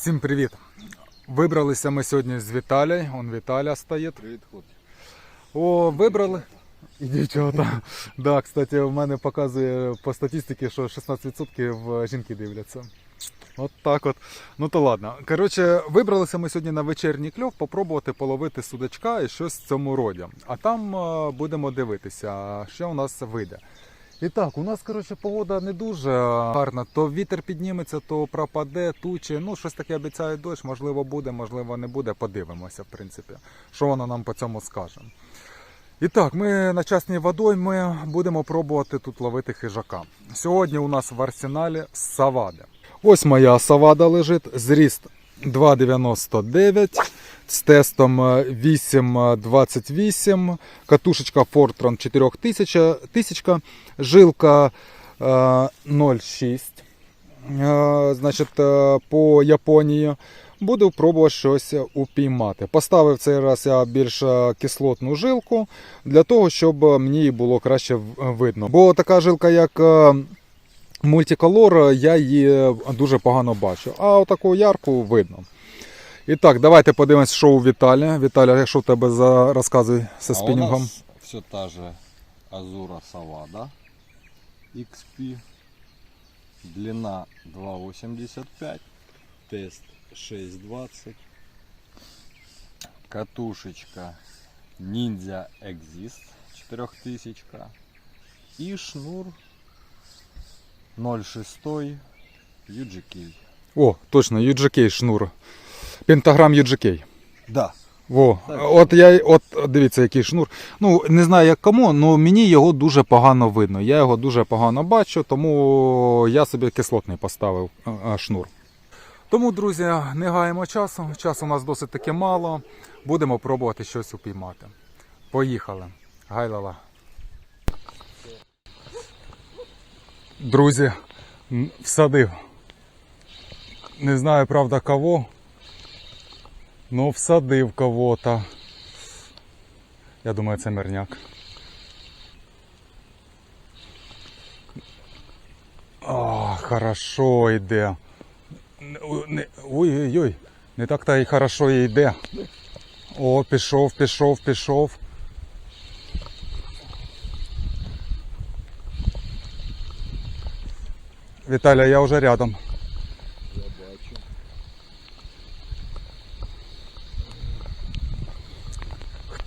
Всім привіт! Вибралися ми сьогодні з Віталій. Он Віталя стоїть. Привіт, хлопці. О, вибрали. І дівчата. Да, кстати, в мене показує по статистиці, що 16% жінки дивляться. От так от. Ну то ладно. Коротше, вибралися ми сьогодні на вечірній кльов попробувати половити судачка і щось в цьому роді. А там е, будемо дивитися, що у нас вийде. І так, у нас коротше погода не дуже гарна. То вітер підніметься, то пропаде, тучі. Ну, щось таке обіцяє дощ, можливо, буде, можливо, не буде. Подивимося, в принципі, що воно нам по цьому скаже. І так, ми на частній водой ми будемо пробувати тут ловити хижака. Сьогодні у нас в арсеналі савади. Ось моя савада лежить, зріст 2,99 з тестом е, 8,28, катушечка Fortran 4000, тисячка, жилка е, 0,6. Е, Значить, е, по Японії. Буду пробувати щось упіймати. Поставив цей раз я більш е, кислотну жилку для того, щоб мені було краще видно. Бо така жилка, як е, мультиколор, я її дуже погано бачу. А отаку ярку видно. І так, давайте подивимось, що у Віталія. Віталя, що в тебе за розказуй А у спінінгом? нас все та же Азура Савада XP. Длина 2,85. Тест 6,20. Катушечка Ninja Exist 4000. И шнур 0,6 UGK. О, точно, UGK шнур. Пентаграм UGK. Да. Во, Так. от я от дивіться, який шнур. Ну не знаю як кому, але мені його дуже погано видно. Я його дуже погано бачу, тому я собі кислотний поставив шнур. Тому, друзі, не гаємо часу. Часу у нас досить таки мало. Будемо пробувати щось упіймати. Поїхали. Гайлала. Друзі, всадив. Не знаю, правда, кого. Ну, всадив кого-то. Я думаю, це мирняк. А, хорошо йде. Ой-ой-ой, не так та й хорошо і йде. О, пішов, пішов, пішов. Віталя, я вже рядом.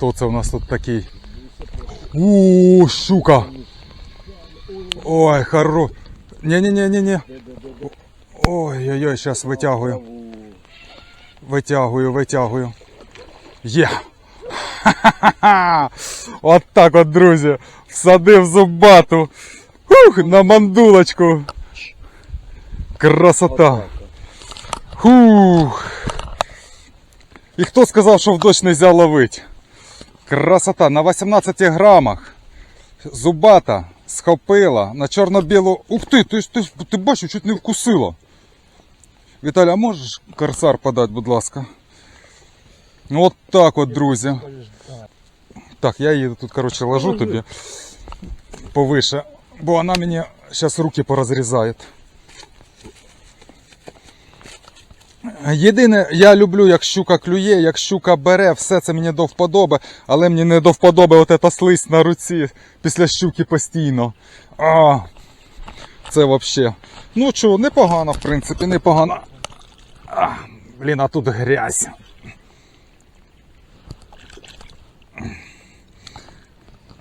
Хто це у нас тут такий? У, щука! Ой, хоро. Не-не-не-не-не. Ой-ой-ой, зараз витягую. Витягую, витягую. Є! Ха-ха-ха! От так от, друзі. Всадив зубату. Ух, на мандулочку. Красота. Хух. І хто сказав, що в дощ не можна ловити? Красота на 18 грамах. Зубата схопила на чорно-білу. Ух ти, ти, ти, ти бачив, чуть не вкусила. Віталя, а можеш корсар подати, будь ласка? От так от, друзі. Так, я її тут, коротше, ложу тобі повише, бо вона мені зараз руки порозрізає. Єдине, я люблю, як щука клює, як щука бере, все це мені до вподоби, але мені не до вподоби от ета слизь на руці після щуки постійно. А, це взагалі. Ну чого, непогано, в принципі, непогано. А, блін, а тут грязь.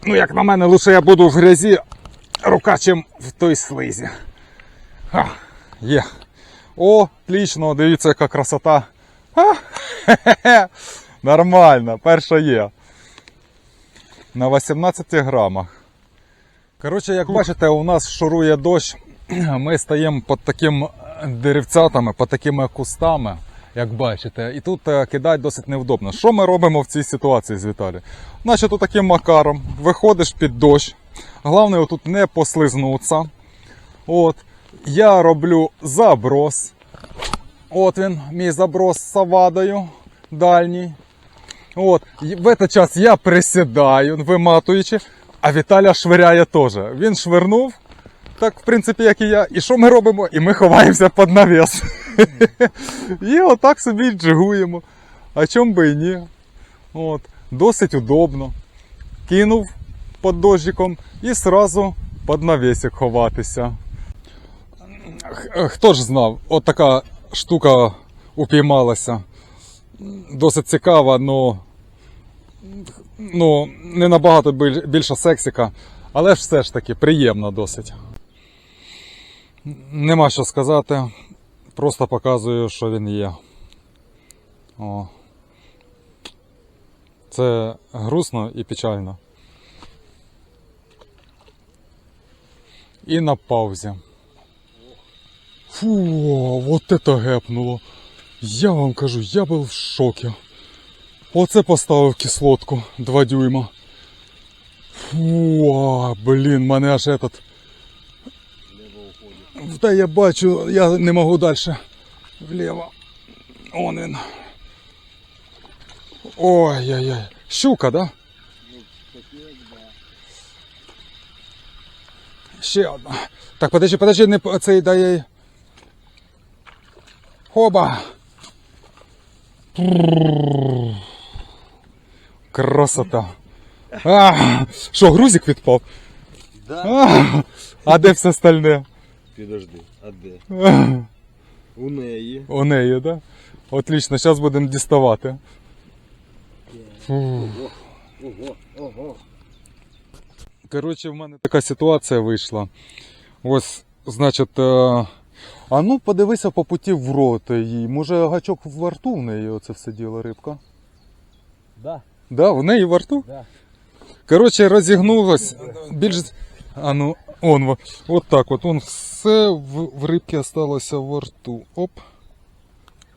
Ну, як на мене, лише я буду в грязі, рука чим в той слизі. А, є. О, отлично, дивіться, яка красота. А. Нормально, перша є. На 18 грамах. Коротше, як бачите, у нас шурує дощ. Ми стоїмо під таким деревцятами, під такими кустами, як бачите. І тут е, кидати досить невдобно. Що ми робимо в цій ситуації з Віталієм? Значить, таким макаром виходиш під дощ. Головне, отут не послизнутися. От. Я роблю заброс. От він, мій заброс з савадою дальній. От. В цей час я присідаю, виматуючи, а Віталя швиряє теж. Він швирнув, так, в принципі, як і я. І що ми робимо? І ми ховаємося під навіс. І отак собі джигуємо. А чом би і ні? От, досить удобно. Кинув під дождиком і сразу під навісик ховатися. Х- Хто ж знав, от така штука упіймалася. Досить цікава, но ну, не набагато більша сексіка, але все ж таки приємно досить. Нема що сказати. Просто показую, що він є. О. Це грустно і печально. І на паузі. Фу, вот это гепнуло. Я вам кажу, я був в шокі. Оце поставив кислотку 2 дюйма. Фу, а, блін, мене аж этот. Та я бачу, я не можу далі. Вліво. Он він. Ой-ой-ой. Щука, да? Ще одна. Так, подожди, подожди, не цей дай. Хоба. Красота. А, що, грузик відпав? Да. А, а де все остальне? Підожди, а де? А, У неї. У неї, да? Отлично, зараз будемо діставати. Фу. Ого, ого. Коротше, в мене така ситуація вийшла. Ось, значить, е, а ну подивися по путі в рот їй. Може гачок в рту в неї оце все діло рибка? Да. Да, в неї в рту? Да. Коротше, розігнулось. Більш. А ну, он, во- от так от. Он все в, в рибці осталося в рту. Оп.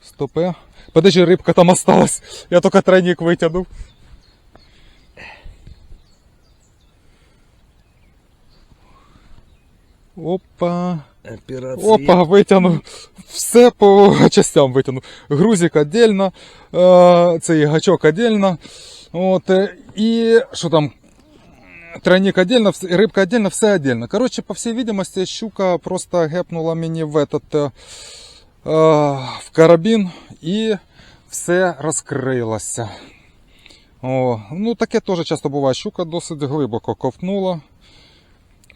Стопе. Подожди, рибка там осталась. Я тільки тройник витягнув. Опа. Операція. Опа, витягнув. Все по частям витягнув. Грузик отдельно, е, цей гачок отдельно. От, е, і що там? Тройник отдельно, рибка отдельно, все отдельно. Короче, по всей видимости, щука просто гепнула мені в этот е, в карабін і все розкрилося. О, ну таке теж часто буває. Щука досить глибоко ковтнула.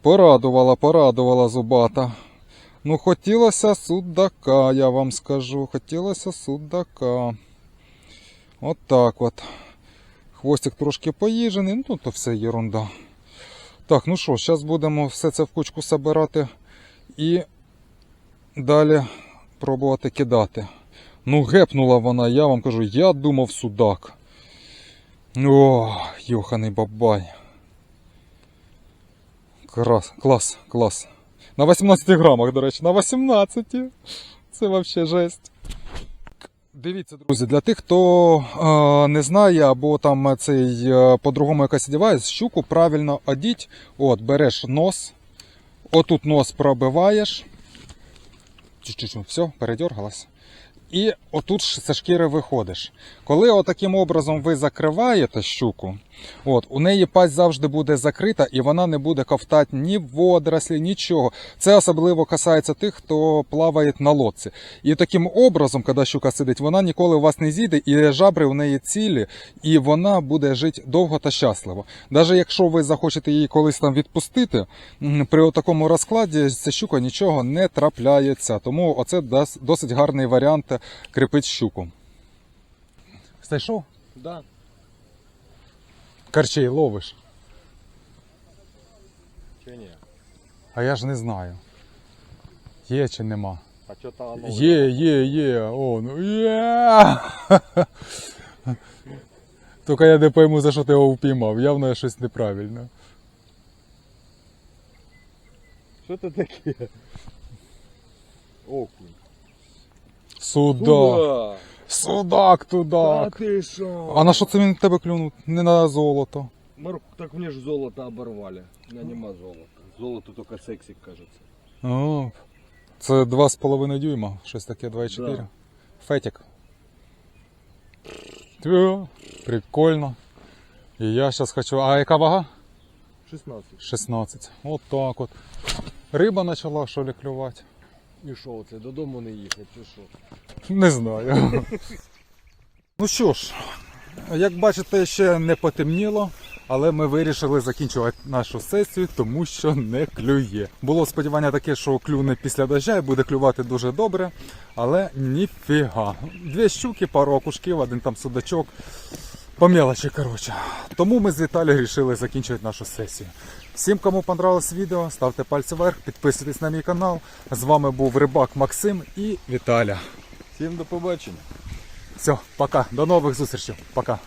Порадувала, порадувала зубата. Ну, хотілося судака, я вам скажу. Хотілося судака. От так от. Хвостик трошки поїжений, ну то все ерунда. Так, ну що, зараз будемо все це в кучку собирати і далі пробувати кидати. Ну, гепнула вона, я вам кажу, я думав судак. О, йоханий бабай. Клас, клас, клас. На 18 грамах, до речі, на 18. Це взагалі жесть. Дивіться, друзі, для тих, хто е, не знає, або там цей е, по-другому якось одягається, щуку правильно одіть. От, береш нос, отут нос пробиваєш. Чу-чу-чу, все, передергалась. І отут зі шкіри виходиш. Коли отаким образом ви закриваєте щуку, от, у неї пасть завжди буде закрита і вона не буде ковтати ні водорослі, нічого. Це особливо касається тих, хто плаває на лодці. І таким образом, коли щука сидить, вона ніколи у вас не зійде, і жабри у неї цілі, і вона буде жити довго та щасливо. Навіть якщо ви захочете її колись там відпустити, при такому розкладі ця щука нічого не трапляється. Тому оце досить гарний варіант кріпити щуку. Знайшов? Да. Карчей ловиш. Чи ні? А я ж не знаю. Є чи нема. А що там воно? Є, є, є. О, ну є. Тільки я не пойму, за що ти його впіймав. Явно я щось неправильно. Що це таке? Окунь. Судак. Судак А тудак. ти що? А на що це він тебе клюнув? Не на золото. Марк, так мне ж золото оборвали. У меня нема золота. Золото только сексик, кажется. О, це 2,5 дюйма. Щось таке 2,4. Да. Фетик. Тю, Прикольно. І я зараз хочу. А яка вага? 16. 16. От так от. Риба почала що ли клювати. І що, це додому не їхати, чи що? Не знаю. ну що ж, як бачите, ще не потемніло, але ми вирішили закінчувати нашу сесію, тому що не клює. Було сподівання таке, що клюне після дождя і буде клювати дуже добре, але ніфіга. Дві щуки, пару окушків, один там судачок. По мелочі, коротше. Тому ми з Віталією вирішили закінчувати нашу сесію. Всім, кому понравилось відео, ставте пальці вверх, підписуйтесь на мій канал. З вами був Рибак Максим і Віталя. Всім до побачення. Все, пока. До нових зустрічей. Пока.